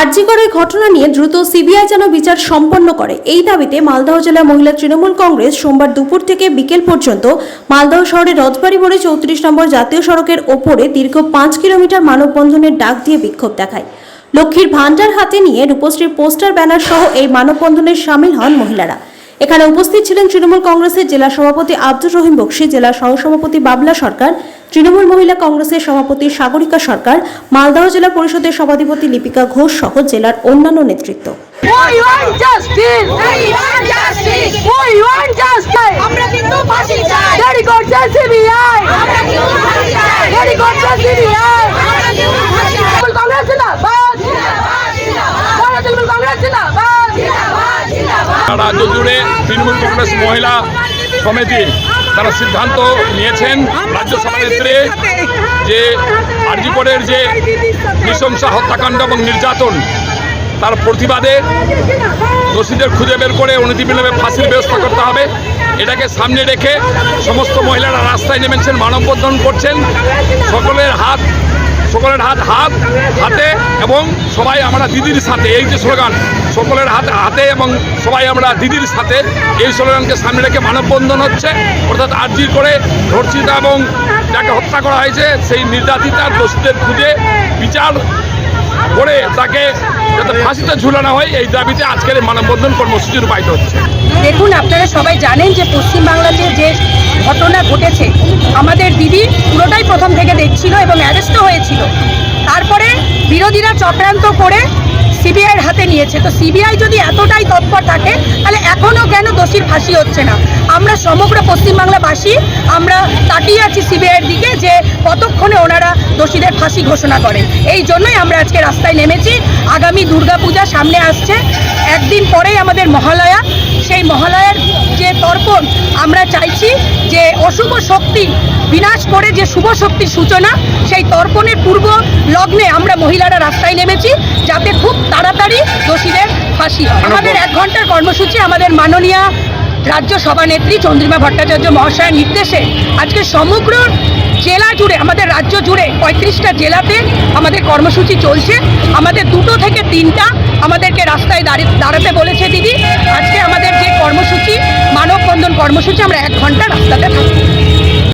আরজিকরের ঘটনা নিয়ে দ্রুত সিবিআই যেন বিচার সম্পন্ন করে। এই দাবিতে মালদহ জেলা মহিলা তৃণমূল কংগ্রেস সোমবার দুপুর থেকে বিকেল পর্যন্ত মালদহ শহরের রথবাড়ি মোড়ে চৌত্রিশ নম্বর জাতীয় সড়কের ওপরে দীর্ঘ পাঁচ কিলোমিটার মানববন্ধনের ডাক দিয়ে বিক্ষোভ দেখায়। লক্ষ্মীর ভাণ্ডার হাতে নিয়ে রূপশ্রীর পোস্টার, ব্যানার সহ এই মানববন্ধনে সামিল হন মহিলারা। এখানে উপস্থিত ছিলেন তৃণমূল কংগ্রেসের জেলা সভাপতি আব্দুর রহিম বক্সি, জেলা সহসভাপতি বাবলা সরকার তৃণমূল মহিলা কংগ্রেসের সভাপতি সাগরিকা সরকার মালদহ জেলা পরিষদের সভাধিপতি লিপিকা ঘোষ সহ জেলার অন্যান্য নেতৃত্ব। তৃণমূল কংগ্রেস! রাজ্য জুড়ে তৃণমূল মহিলা সমিতি তারা সিদ্ধান্ত নিয়েছেন রাজ্য সভানেত্রী যে আরজিকরের যে নৃশংসা হত্যাকাণ্ড এবং নির্যাতন তার প্রতিবাদে দোষীদের খুঁজে বের করে অনতিবিলম্বে ফাঁসির ব্যবস্থা করতে হবে। এটাকে সামনে রেখে সমস্ত মহিলারা রাস্তায় নেমেছেন, মানববন্ধন করছেন। সকলের হাত সকলের হাত হাত, হাতে এবং সবাই আমরা দিদির সাথে, এই যে স্লোগান, সকলের হাত হাতে এবং সবাই আমরা দিদির সাথে, এই স্লোগানকে সামনে রেখে মানববন্ধন হচ্ছে। অর্থাৎ আর্জি করে ধর্ষিতা এবং যাকে হত্যা করা হয়েছে, সেই নির্যাতিতার দোষীদের খুঁজে বিচার করে তাকে যাতে ফাঁসিতে ঝুলানো হয়, এই দাবিতে আজকের মানববন্ধন কর্মসূচি রূপায়িত হচ্ছে। দেখুন, আপনারা সবাই জানেন যে পশ্চিমবাংলাতে যে ঘটনা ঘটেছে, আমাদের দিদি পুরোটাই প্রথম থেকে দেখছিল এবং অ্যারেস্টও হয়েছিল। তারপরে বিরোধীরা চক্রান্ত করে সিবিআইয়ের হাতে নিয়েছে। তো সিবিআই যদি এতটাই তৎপর থাকে, তাহলে কেন দোষীর ফাঁসি হচ্ছে না। আমরা সমগ্র পশ্চিমবাংলাবাসী, আমরা তাকিয়ে আছি সিবিআইয়ের দিকে যে কতক্ষণে ওনারা দোষীদের ফাঁসি ঘোষণা করে এই জন্যই আমরা আজকে রাস্তায় নেমেছি। আগামী দুর্গাপূজা সামনে আসছে। একদিন পরেই আমাদের মহালয়া। সেই মহালয়ার যে তর্পণ, আমরা চাইছি যে অশুভ শক্তি বিনাশ করে যে শুভ শক্তির সূচনা, সেই তর্পণের পূর্ব লগ্নে আমরা মহিলারা রাস্তায় নেমেছি, যাতে খুব তাড়াতাড়ি দোষীদের হয় আমাদের এক ঘণ্টার কর্মসূচি আমাদের মাননীয় রাজ্য সভানেত্রী চন্দ্রিমা ভট্টাচার্য মহাশয়ের নির্দেশে আজকে সমগ্র জেলা জুড়ে, আমাদের রাজ্য জুড়ে পঁয়ত্রিশটা জেলাতে আমাদের কর্মসূচি চলছে। আমাদের দুটো থেকে তিনটা আমাদেরকে রাস্তায় দাঁড়িয়ে দাঁড়াতে বলেছে দিদি। আজকে আমাদের যে কর্মসূচি, মানববন্ধন কর্মসূচি, আমরা এক ঘণ্টা রাস্তাতে থাকব।